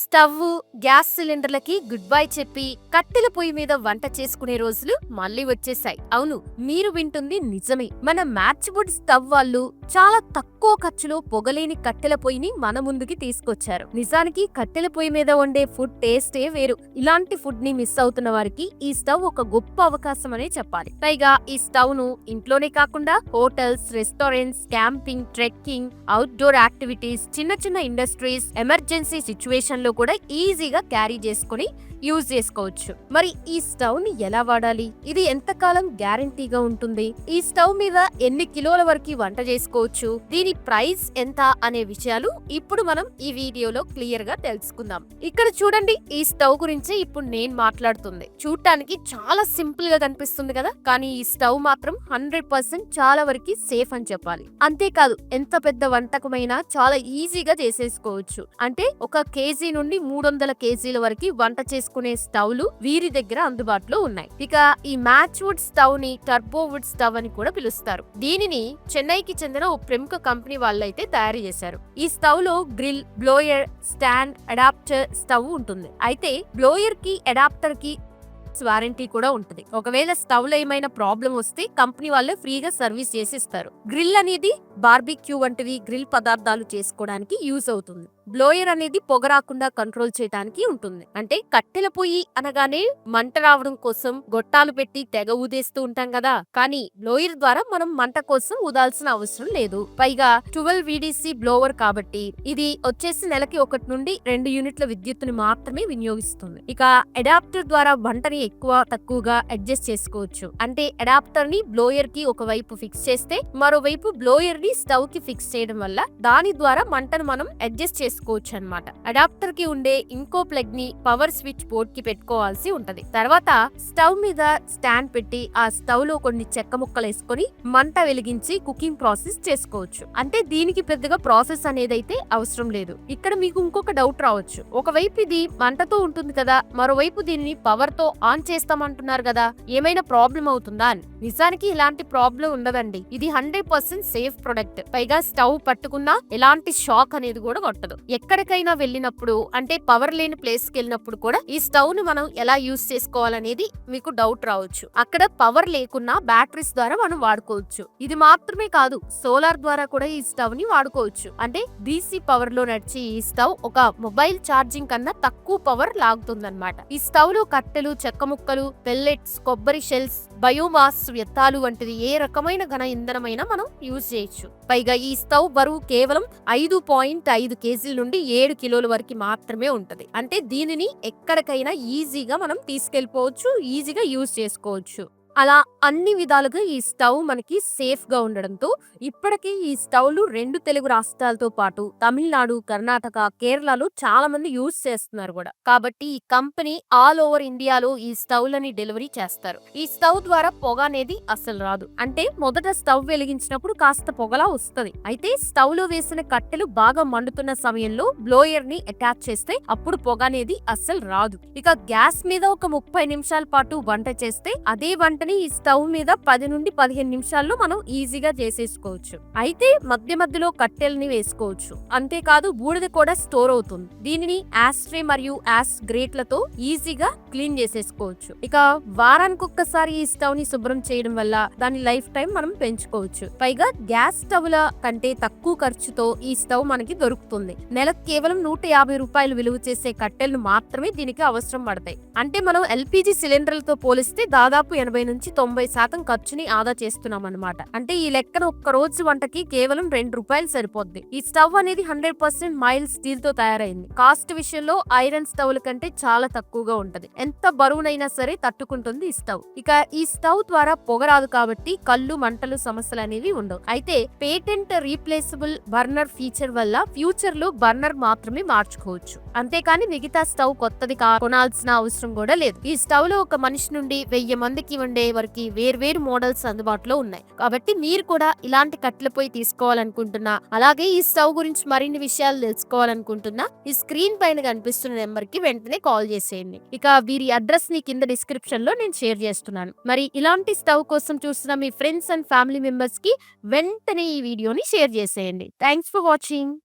Stove gas సిలిండర్లకి good bye చెప్పి కట్టెల పొయ్యి మీద వంట చేసుకునే రోజులు మళ్ళీ వచ్చేసాయి అవును మీరు వింటుంది నిజమే. మన మ్యాచ్వుడ్ స్టవ్ వాళ్ళు చాలా తక్కువ ఖర్చులో పొగలేని కట్టెల పొయ్యిని మన ముందుకి తీసుకొచ్చారు. నిజానికి కట్టెల పొయ్యి మీద వండే ఫుడ్ టేస్టే వేరు. ఇలాంటి ఫుడ్ని మిస్ అవుతున్న వారికి ఈ స్టవ్ ఒక గొప్ప అవకాశం అనే చెప్పాలి. పైగా ఈ స్టవ్ను ఇంట్లోనే కాకుండా hotels restaurants camping trekking outdoor activities చిన్న చిన్న ఇండస్ట్రీస్ ఎమర్జెన్సీ సిచ్యువేషన్ లో కూడా ఈజీగా క్యారీ చేసుకుని యూజ్ చేసుకోవచ్చు. మరి ఈ స్టవ్ని ఎలా వాడాలి? ఇది ఎంతకాలం గ్యారంటీగా ఉంటుంది? ఈ స్టవ్ మీద ఎన్ని కిలోల వరకు వంట చేసుకోవచ్చు? దీని ప్రైస్ ఎంత అనే విషయాలు ఇప్పుడు మనం ఈ వీడియోలో క్లియర్గా తెలుసుకుందాం. ఇక్కడ చూడండి ఈ స్టవ్ గురించి ఇప్పుడు నేను మాట్లాడుతుంది. చూడటానికి చాలా సింపుల్గా కనిపిస్తుంది కదా? కానీ ఈ స్టవ్ మాత్రం హండ్రెడ్ పర్సెంట్ చాలా వరకు సేఫ్ అని చెప్పాలి. అంతేకాదు ఎంత పెద్ద వంటకమైనా చాలా ఈజీగా చేసేసుకోవచ్చు. అంటే ఒక కేజీ నుండి మూడు వందల కేజీల వరకు వంట చేసుకునే స్టవ్లు వీరి దగ్గర అందుబాటులో ఉన్నాయి. ఇక ఈ మ్యాచ్ వుడ్ స్టవ్ని టర్బో వుడ్ స్టవ్ అని కూడా పిలుస్తారు. దీనిని చెన్నైకి చెందిన ఓ ప్రముఖ కంపెనీ వాళ్ళైతే తయారు చేశారు. ఈ స్టవ్లో grill blower stand adapter stove ఉంటుంది. అయితే బ్లోయర్కి అడాప్టర్కి వారంటీ కూడా ఉంటుంది. ఒకవేళ స్టవ్లో ఏమైనా ప్రాబ్లం వస్తే కంపెనీ వాళ్ళే ఫ్రీగా సర్వీస్ చేసి ఇస్తారు గ్రిల్ అనేది బార్బిక్యూ వంటివి గ్రిల్ పదార్థాలు చేసుకోవడానికి యూజ్ అవుతుంది. బ్లోయర్ అనేది పొగ రాకుండా కంట్రోల్ చేయడానికి ఉంటుంది. అంటే కట్టెల పొయ్యి అనగానే మంట రావడం కోసం గొట్టాలు పెట్టి తెగ ఊదేస్తూ ఉంటాం కదా! కానీ బ్లోయర్ ద్వారా మనం మంట కోసం ఊదాల్సిన అవసరం లేదు. పైగా ట్వెల్వ్ విడిసి బ్లోవర్ కాబట్టి ఇది వచ్చేసి నెలకి ఒకటి నుండి రెండు యూనిట్ల విద్యుత్తుని మాత్రమే వినియోగిస్తుంది. ఇక అడాప్టర్ ద్వారా వంటని ఎక్కువ తక్కువగా అడ్జస్ట్ చేసుకోవచ్చు. అంటే అడాప్టర్ని బ్లోయర్కి ఒక వైపు ఫిక్స్ చేస్తే మరోవైపు బ్లోయర్ని స్టవ్కి ఫిక్స్ చేయడం వల్ల దాని ద్వారా మంటను మనం అడ్జస్ట్ చేసుకోవచ్చు అన్నమాట అడాప్టర్కి ఉండే ఇంకో ప్లగ్ని పవర్ స్విచ్ బోర్డ్కి పెట్టుకోవాల్సి ఉంటది. తర్వాత స్టవ్ మీద స్టాండ్ పెట్టి ఆ స్టవ్లో కొన్ని చెక్క ముక్కలు వేసుకొని మంట వెలిగించి కుకింగ్ ప్రాసెస్ చేసుకోవచ్చు. అంటే దీనికి పెద్దగా ప్రాసెస్ అనేది అయితే అవసరం లేదు. ఇక్కడ మీకు ఇంకొక డౌట్ రావచ్చు. ఒకవైపు ఇది మంటతో ఉంటుంది కదా మరోవైపు దీనిని పవర్తో ఆన్ చేస్తామంటున్నారు కదా ఏమైనా ప్రాబ్లం అవుతుందా అని. నిజానికి ఇలాంటి ప్రాబ్లం ఉండదండి. ఇది హండ్రెడ్ పర్సెంట్ సేఫ్ ప్రొడక్ట్. పైగా స్టవ్ పట్టుకున్నా ఎలాంటి షాక్ అనేది కూడా కొట్టదు. ఎక్కడికైనా వెళ్ళినప్పుడు అంటే పవర్ లేని ప్లేస్కి వెళ్ళినప్పుడు కూడా ఈ స్టవ్ను మనం ఎలా యూస్ చేసుకోవాలనేది మీకు డౌట్ రావచ్చు. అక్కడ పవర్ లేకున్నా బ్యాటరీస్ ద్వారా మనం వాడుకోవచ్చు. ఇది మాత్రమే కాదు సోలార్ ద్వారా కూడా ఈ స్టవ్ని వాడుకోవచ్చు. అంటే డీసీ పవర్లో నడిచి ఈ స్టవ్ ఒక మొబైల్ ఛార్జింగ్ కన్నా తక్కువ పవర్ లాగుతుందన్నమాట. ఈ స్టవ్లో కట్టెలు చెక్క ముక్కలు పెల్లెట్స్ కొబ్బరి షెల్స్ బయోమాస్ వ్యర్థాలు వంటిది ఏ రకమైన ఘన ఇంధనమైనా మనం యూజ్ చేయొచ్చు. పైగా ఈ స్టవ్ బరువు కేవలం ఐదు పాయింట్ ఐదు కేజీల నుండి ఏడు కిలోల వరకు మాత్రమే ఉంటది. అంటే దీనిని ఎక్కడికైనా ఈజీగా మనం తీసుకెళ్ళిపోవచ్చు ఈజీగా యూజ్ చేసుకోవచ్చు. అలా అన్ని విధాలుగా ఈ స్టవ్ మనకి సేఫ్గా ఉండడంతో ఇప్పటికీ ఈ స్టవ్లు రెండు తెలుగు రాష్ట్రాలతో పాటు తమిళనాడు కర్ణాటక కేరళలో చాలా మంది యూజ్ చేస్తున్నారు కూడా. కాబట్టి ఈ కంపెనీ ఆల్ ఓవర్ ఇండియాలో ఈ స్టవ్లని డెలివరీ చేస్తారు. ఈ స్టవ్ ద్వారా పొగ అనేది అసలు రాదు. అంటే మొదట స్టవ్ వెలిగించినప్పుడు కాస్త పొగలా వస్తుంది. అయితే స్టవ్లో వేసిన కట్టెలు బాగా మండుతున్న సమయంలో బ్లోయర్ని అటాచ్ చేస్తే అప్పుడు పొగ అనేది అస్సలు రాదు. ఇక గ్యాస్ మీద ఒక ముప్పై నిమిషాల పాటు వంట చేస్తే అదే వంటని ఈ స్టవ్ మీద పది నుండి పదిహేను నిమిషాల్లో మనం ఈజీగా చేసేసుకోవచ్చు. అయితే మధ్య మధ్యలో కట్టెల్ని వేసుకోవచ్చు. అంతేకాదు బూడిద కూడా స్టోర్ అవుతుంది. దీనిని యాస్ట్రే మరియు యాస్ గ్రేట్లతో ఈజీగా క్లీన్ చేసేసుకోవచ్చు. ఇక వారానికి ఒక్కసారి ఈ స్టవ్ని శుభ్రం చేయడం వల్ల దాని లైఫ్ టైం మనం పెంచుకోవచ్చు. పైగా గ్యాస్ స్టవ్ల కంటే తక్కువ ఖర్చుతో ఈ స్టవ్ మనకి దొరుకుతుంది. నెలకు కేవలం నూట యాభై రూపాయలు విలువ చేసే కట్టెలు మాత్రమే దీనికి అవసరం పడతాయి. అంటే మనం ఎల్పిజి సిలిండర్లతో పోలిస్తే దాదాపు ఎనభై నుంచి తొంభై శాతం ఖర్చుని ఆదా చేస్తున్నాం అనమాట అంటే ఈ లెక్కన ఒక్క రోజు వంటకి కేవలం రెండు రూపాయలు సరిపోద్ది. ఈ స్టవ్ అనేది హండ్రెడ్ పర్సెంట్ మైల్ స్టీల్తో తయారైంది. కాస్ట్ విషయంలో ఐరన్ స్టవ్ల కంటే చాలా తక్కువగా ఉంటది. ఎంత బరువునైనా సరే తట్టుకుంటుంది ఈ స్టవ్. ఇక ఈ స్టవ్ ద్వారా పొగ రాదు కాబట్టి కళ్ళు మంటలు సమస్యలు అనేవి ఉండవు. అయితే పేటెంట్ రీప్లేసబుల్ బర్నర్ ఫీచర్ వల్ల ఫ్యూచర్లో బర్నర్ మాత్రమే మార్చుకోవచ్చు. అంతేకాని మిగతా స్టవ్ కొత్తది కా కొనాల్సిన అవసరం కూడా లేదు. ఈ స్టవ్లో ఒక మనిషి నుండి వెయ్యి మందికి వండే వరకు వేర్వేరు మోడల్స్ అందుబాటులో ఉన్నాయి. కాబట్టి మీరు కూడా ఇలాంటి కట్టెల పొయ్యి తీసుకోవాలనుకుంటున్నా అలాగే ఈ స్టవ్ గురించి మరిన్ని విషయాలు తెలుసుకోవాలనుకుంటున్నా ఈ స్క్రీన్ పైన కనిపిస్తున్న నెంబర్కి వెంటనే కాల్ చేసేయండి. ఇక వీరి అడ్రస్ని కింద డిస్క్రిప్షన్లో నేను షేర్ చేస్తున్నాను. మరి ఇలాంటి స్టవ్ కోసం చూస్తున్న మీ ఫ్రెండ్స్ అండ్ ఫ్యామిలీ మెంబర్స్కి వెంటనే ఈ వీడియోని షేర్ చేసేయండి. Thanks for watching.